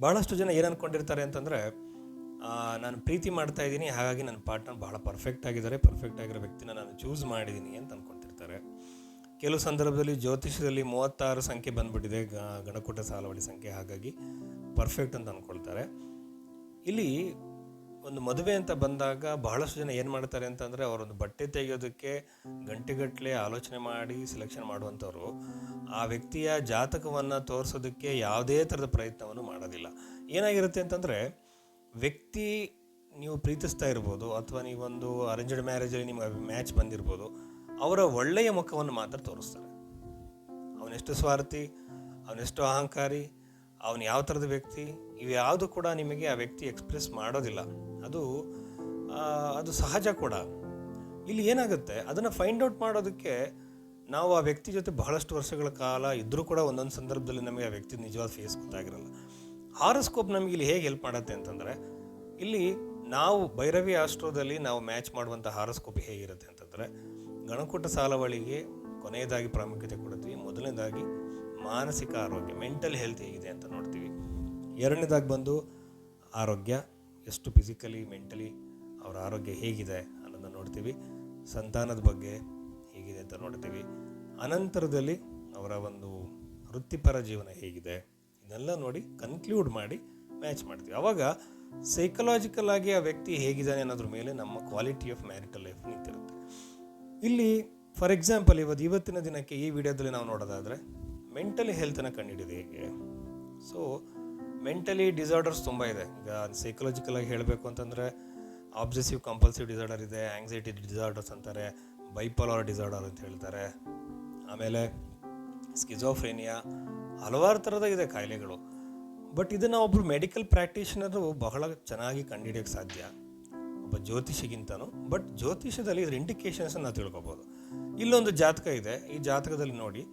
ಭಾಳಷ್ಟು ಜನ ಏನು ಅಂತಂದರೆ ನಾನು ಪ್ರೀತಿ ಮಾಡ್ತಾ ಇದ್ದೀನಿ, ಹಾಗಾಗಿ ನನ್ನ ಪಾರ್ಟ್ನರ್ ಭಾಳ ಪರ್ಫೆಕ್ಟ್ ಆಗಿದ್ದಾರೆ ಪರ್ಫೆಕ್ಟ್ ಆಗಿರೋ ವ್ಯಕ್ತಿನ ನಾನು ಚೂಸ್ ಮಾಡಿದ್ದೀನಿ ಅಂತ ಅಂದ್ಕೊಂತಿರ್ತಾರೆ ಕೆಲವು ಸಂದರ್ಭದಲ್ಲಿ ಜ್ಯೋತಿಷ್ಯದಲ್ಲಿ ಮೂವತ್ತಾರು ಸಂಖ್ಯೆ ಬಂದ್ಬಿಟ್ಟಿದೆ, ಗ- ಗಣಕೂಟ ಸಾಲವಳಿ ಸಂಖ್ಯೆ, ಹಾಗಾಗಿ ಪರ್ಫೆಕ್ಟ್ ಅಂತ ಅಂದ್ಕೊಳ್ತಾರೆ ಇಲ್ಲಿ ಒಂದು ಮದುವೆ ಅಂತ ಬಂದಾಗ ಬಹಳಷ್ಟು ಜನ ಏನು ಮಾಡ್ತಾರೆ ಅಂತಂದರೆ ಅವರೊಂದು ಬಟ್ಟೆ ತೆಗೆಯೋದಕ್ಕೆ ಗಂಟೆಗಟ್ಟಲೆ ಆಲೋಚನೆ ಮಾಡಿ ಸೆಲೆಕ್ಷನ್ ಮಾಡುವಂಥವ್ರು. ಆ ವ್ಯಕ್ತಿಯ ಜಾತಕವನ್ನು ತೋರಿಸೋದಕ್ಕೆ ಯಾವುದೇ ಥರದ ಪ್ರಯತ್ನವನ್ನು ಮಾಡೋದಿಲ್ಲ. ಏನಾಗಿರುತ್ತೆ ಅಂತಂದರೆ ವ್ಯಕ್ತಿ ನೀವು ಪ್ರೀತಿಸ್ತಾ ಇರ್ಬೋದು ಅಥವಾ ನೀವೊಂದು ಅರೇಂಜ್ಡ್ ಮ್ಯಾರೇಜಲ್ಲಿ ನಿಮಗೆ ಮ್ಯಾಚ್ ಬಂದಿರ್ಬೋದು, ಅವರ ಒಳ್ಳೆಯ ಮುಖವನ್ನು ಮಾತ್ರ ತೋರಿಸ್ತಾರೆ. ಅವನೆಷ್ಟು ಸ್ವಾರ್ಥಿ ಅವನೆಷ್ಟು ಅಹಂಕಾರಿ, ಅವನು ಯಾವ ಥರದ ವ್ಯಕ್ತಿ ಇವು ಯಾವುದು ಕೂಡ ನಿಮಗೆ ಆ ವ್ಯಕ್ತಿ ಎಕ್ಸ್ಪ್ರೆಸ್ ಮಾಡೋದಿಲ್ಲ. ಅದು ಅದು ಸಹಜ ಕೂಡ. ಇಲ್ಲಿ ಏನಾಗುತ್ತೆ, ಅದನ್ನು ಫೈಂಡ್ ಔಟ್ ಮಾಡೋದಕ್ಕೆ ನಾವು ಆ ವ್ಯಕ್ತಿ ಜೊತೆ ಬಹಳಷ್ಟು ವರ್ಷಗಳ ಕಾಲ ಇದ್ದರೂ ಕೂಡ ಒಂದೊಂದು ಸಂದರ್ಭದಲ್ಲಿ ನಮಗೆ ಆ ವ್ಯಕ್ತಿ ನಿಜವಾದ ಫೇಸ್ ಗೊತ್ತಾಗಿರಲ್ಲ. ಹಾರೋಸ್ಕೋಪ್ ನಮಗೆ ಇಲ್ಲಿ ಹೇಗೆ ಹೆಲ್ಪ್ ಮಾಡುತ್ತೆ ಅಂತಂದರೆ, ಇಲ್ಲಿ ನಾವು ಭೈರವಿ ಆಸ್ಟ್ರೋದಲ್ಲಿ ನಾವು ಮ್ಯಾಚ್ ಮಾಡುವಂಥ ಹಾರೋಸ್ಕೋಪ್ ಹೇಗಿರುತ್ತೆ ಅಂತಂದರೆ, ಗಣಕೂಟ ಸಾಲವಳಿಗೆ ಕೊನೆಯದಾಗಿ ಪ್ರಾಮುಖ್ಯತೆ ಕೊಡ್ತೀವಿ, ಮೊದಲನೇದಾಗಿ ಮಾನಸಿಕ ಆರೋಗ್ಯ ಮೆಂಟಲ್ ಹೆಲ್ತ್ ಹೇಗಿದೆ ಅಂತ ನೋಡ್ತೀವಿ. ಎರಡನೇದಾಗಿ ಬಂದು ಆರೋಗ್ಯ ಎಷ್ಟು ಫಿಸಿಕಲಿ ಮೆಂಟಲಿ ಅವರ ಆರೋಗ್ಯ ಹೇಗಿದೆ ಅನ್ನೋದನ್ನು ನೋಡ್ತೀವಿ. ಸಂತಾನದ ಬಗ್ಗೆ ಹೇಗಿದೆ ಅಂತ ನೋಡ್ತೀವಿ. ಅನಂತರದಲ್ಲಿ ಅವರ ಒಂದು ವೃತ್ತಿಪರ ಜೀವನ ಹೇಗಿದೆ. ಇದನ್ನೆಲ್ಲ ನೋಡಿ ಕನ್ಕ್ಲೂಡ್ ಮಾಡಿ ಮ್ಯಾಚ್ ಮಾಡ್ತೀವಿ. ಆವಾಗ ಸೈಕಲಾಜಿಕಲ್ ಆಗಿ ಆ ವ್ಯಕ್ತಿ ಹೇಗಿದ್ದಾನೆ ಅನ್ನೋದ್ರ ಮೇಲೆ ನಮ್ಮ ಕ್ವಾಲಿಟಿ ಆಫ್ ಮ್ಯಾರಿಟಲ್ ಲೈಫ್ ನಿಂತಿರುತ್ತೆ. ಇಲ್ಲಿ ಫಾರ್ ಎಕ್ಸಾಂಪಲ್ ಇವತ್ತು ಇವತ್ತಿನ ದಿನಕ್ಕೆ ಈ ವಿಡಿಯೋದಲ್ಲಿ ನಾವು ನೋಡೋದಾದರೆ ಮೆಂಟಲಿ ಹೆಲ್ತನ್ನು ಕಂಡುಹಿಡಿಯೋದು ಹೇಗೆ? ಸೊ ಮೆಂಟಲಿ ಡಿಸಾರ್ಡರ್ಸ್ ತುಂಬ ಇದೆ. ಈಗ ಸೈಕಲಾಜಿಕಲ್ ಆಗಿ ಹೇಳಬೇಕು ಅಂತಂದರೆ ಆಬ್ಸೆಸಿವ್ ಕಂಪಲ್ಸಿವ್ ಡಿಸಾರ್ಡರ್ ಇದೆ ಆಂಗ್ಸೈಟಿ ಡಿಸಾರ್ಡರ್ಸ್ ಅಂತಾರೆ ಬೈಪೋಲಾರ್ ಡಿಸಾರ್ಡರ್ ಅಂತ ಹೇಳ್ತಾರೆ. ಆಮೇಲೆ ಸ್ಕಿಜೋಫ್ರೇನಿಯಾ ಹಲವಾರು ಥರದ ಇದೆ ಕಾಯಿಲೆಗಳು. ಬಟ್ ಇದನ್ನು ಒಬ್ಬರು ಮೆಡಿಕಲ್ ಪ್ರಾಕ್ಟೀಷನರು ಬಹಳ ಚೆನ್ನಾಗಿ ಕಂಡುಹಿಡಿಯೋಕ್ಕೆ ಸಾಧ್ಯ. ಒಬ್ಬ ಜ್ಯೋತಿಷಿಗಿಂತನೂ. ಬಟ್ ಜ್ಯೋತಿಷದಲ್ಲಿ ಇದ್ರ ಇಂಡಿಕೇಶನ್ಸ್ ನಾವು ತಿಳ್ಕೊಬೋದು. ಇಲ್ಲೊಂದು ಜಾತಕ ಇದೆ. ಈ ಜಾತಕದಲ್ಲಿ ನೋಡಿ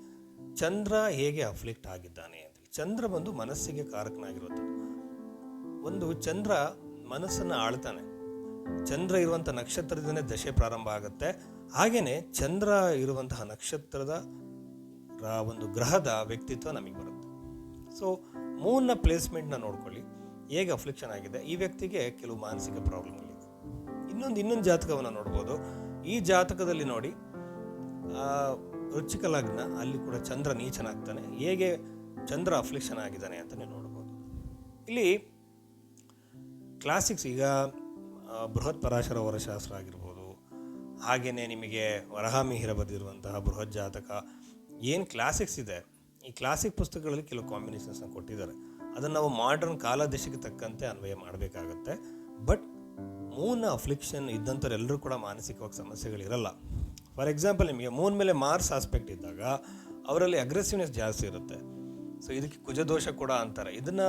ಚಂದ್ರ ಹೇಗೆ ಅಫ್ಲಿಕ್ಟ್ ಆಗಿದ್ದಾನೆ. ಚಂದ್ರ ಬಂದು ಮನಸ್ಸಿಗೆ ಕಾರಕನಾಗಿರುವಂಥದ್ದು. ಒಂದು ಚಂದ್ರ ಮನಸ್ಸನ್ನು ಆಳ್ತಾನೆ. ಚಂದ್ರ ಇರುವಂಥ ನಕ್ಷತ್ರದಿಂದನೇ ದಶೆ ಪ್ರಾರಂಭ ಆಗುತ್ತೆ. ಹಾಗೆಯೇ ಚಂದ್ರ ಇರುವಂತಹ ನಕ್ಷತ್ರದ ಒಂದು ಗ್ರಹದ ವ್ಯಕ್ತಿತ್ವ ನಮಗೆ ಬರುತ್ತೆ. ಸೊ ಮೂನ್ನ ಪ್ಲೇಸ್ಮೆಂಟ್ನ ನೋಡ್ಕೊಳ್ಳಿ. ಹೇಗೆ ಅಫ್ಲಿಕ್ಷನ್ ಆಗಿದೆ? ಈ ವ್ಯಕ್ತಿಗೆ ಕೆಲವು ಮಾನಸಿಕ ಪ್ರಾಬ್ಲಮ್ಗಳಿದೆ ಇನ್ನೊಂದು ಇನ್ನೊಂದು ಜಾತಕವನ್ನು ನೋಡ್ಬೋದು. ಈ ಜಾತಕದಲ್ಲಿ ನೋಡಿ ಆ, ಲಗ್ನ ಅಲ್ಲಿ ಕೂಡ ಚಂದ್ರ ನೀಚನಾಗ್ತಾನೆ. ಹೇಗೆ ಚಂದ್ರ ಅಫ್ಲಿಕ್ಷನ್ ಆಗಿದ್ದಾನೆ ಅಂತಲೇ ನೋಡ್ಬೋದು. ಇಲ್ಲಿ ಕ್ಲಾಸಿಕ್ಸ್ ಈಗ ಬೃಹತ್ ಪರಾಶರ ವರಶಾಸ್ತ್ರ ಆಗಿರ್ಬೋದು ಹಾಗೆಯೇ ನಿಮಗೆ ವರಹಾಮಿಹಿರ ಬರೆದಿರುವಂತಹ ಬೃಹತ್ ಜಾತಕ, ಏನು ಕ್ಲಾಸಿಕ್ಸ್ ಇದೆ? ಈ ಕ್ಲಾಸಿಕ್ ಪುಸ್ತಕಗಳಲ್ಲಿ ಕೆಲವು ಕಾಂಬಿನೇಷನ್ಸ್ನ ಕೊಟ್ಟಿದ್ದಾರೆ. ಅದನ್ನು ನಾವು ಮಾಡರ್ನ್ ಕಾಲದೇಶಕ್ಕೆ ತಕ್ಕಂತೆ ಅನ್ವಯ ಮಾಡಬೇಕಾಗತ್ತೆ. ಬಟ್ ಮೂನ್ ಅಫ್ಲಿಕ್ಷನ್ ಇದ್ದಂಥವ್ರು ಎಲ್ಲರೂ ಕೂಡ ಮಾನಸಿಕವಾಗಿ ಸಮಸ್ಯೆಗಳಿರಲ್ಲ. ಫಾರ್ ಎಕ್ಸಾಂಪಲ್ ನಿಮಗೆ ಮೂನ್ ಮೇಲೆ ಮಾರ್ಸ್ ಆಸ್ಪೆಕ್ಟ್ ಇದ್ದಾಗ, ಅವರಲ್ಲಿ ಅಗ್ರೆಸಿವ್ನೆಸ್ ಜಾಸ್ತಿ ಇರುತ್ತೆ. ಸೊ ಇದಕ್ಕೆ ಕುಜದೋಷ ಕೂಡ ಅಂತಾರೆ. ಇದನ್ನು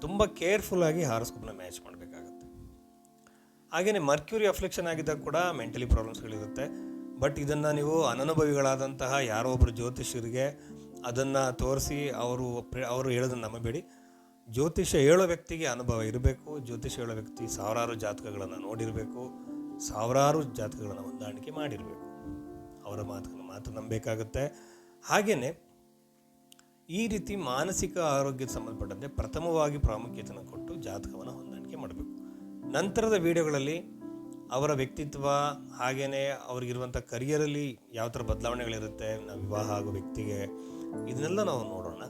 ತುಂಬ ಕೇರ್ಫುಲ್ಲಾಗಿ ಹಾರಸ್ಕೋಪ್ನ ಮ್ಯಾಚ್ ಮಾಡಬೇಕಾಗುತ್ತೆ. ಹಾಗೆಯೇ ಮರ್ಕ್ಯೂರಿ ಅಫ್ಲೆಕ್ಷನ್ ಆಗಿದ್ದಾಗ ಕೂಡ ಮೆಂಟಲಿ ಪ್ರಾಬ್ಲಮ್ಸ್ಗಳಿರುತ್ತೆ ಬಟ್ ಇದನ್ನು ನೀವು ಅನನುಭವಿಗಳಾದಂತಹ ಯಾರೋ ಒಬ್ಬರು ಜ್ಯೋತಿಷ್ಯರಿಗೆ ಅದನ್ನು ತೋರಿಸಿ ಅವರು ಅವರು ಹೇಳೋದನ್ನು ನಂಬಬೇಡಿ. ಜ್ಯೋತಿಷ್ಯ ಹೇಳೋ ವ್ಯಕ್ತಿಗೆ ಅನುಭವ ಇರಬೇಕು. ಜ್ಯೋತಿಷ್ಯ ಹೇಳೋ ವ್ಯಕ್ತಿ ಸಾವಿರಾರು ಜಾತಕಗಳನ್ನು ನೋಡಿರಬೇಕು. ಸಾವಿರಾರು ಜಾತಕಗಳನ್ನು ಹೊಂದಾಣಿಕೆ ಮಾಡಿರಬೇಕು. ಅವರ ಮಾತನ್ನು ಮಾತ್ರ ನಂಬಬೇಕಾಗುತ್ತೆ. ಹಾಗೆಯೇ ಈ ರೀತಿ ಮಾನಸಿಕ ಆರೋಗ್ಯಕ್ಕೆ ಸಂಬಂಧಪಟ್ಟಂತೆ ಪ್ರಥಮವಾಗಿ ಪ್ರಾಮುಖ್ಯತೆಯನ್ನು ಕೊಟ್ಟು ಜಾತಕವನ್ನು ಹೊಂದಾಣಿಕೆ ಮಾಡಬೇಕು. ನಂತರದ ವಿಡಿಯೋಗಳಲ್ಲಿ ಅವರ ವ್ಯಕ್ತಿತ್ವ ಹಾಗೆಯೇ ಅವ್ರಿಗಿರುವಂಥ ಕರಿಯರಲ್ಲಿ ಯಾವ ಥರ ಬದಲಾವಣೆಗಳಿರುತ್ತೆ ನಾವು ವಿವಾಹ ಆಗೋ ವ್ಯಕ್ತಿಗೆ, ಇದನ್ನೆಲ್ಲ ನಾವು ನೋಡೋಣ.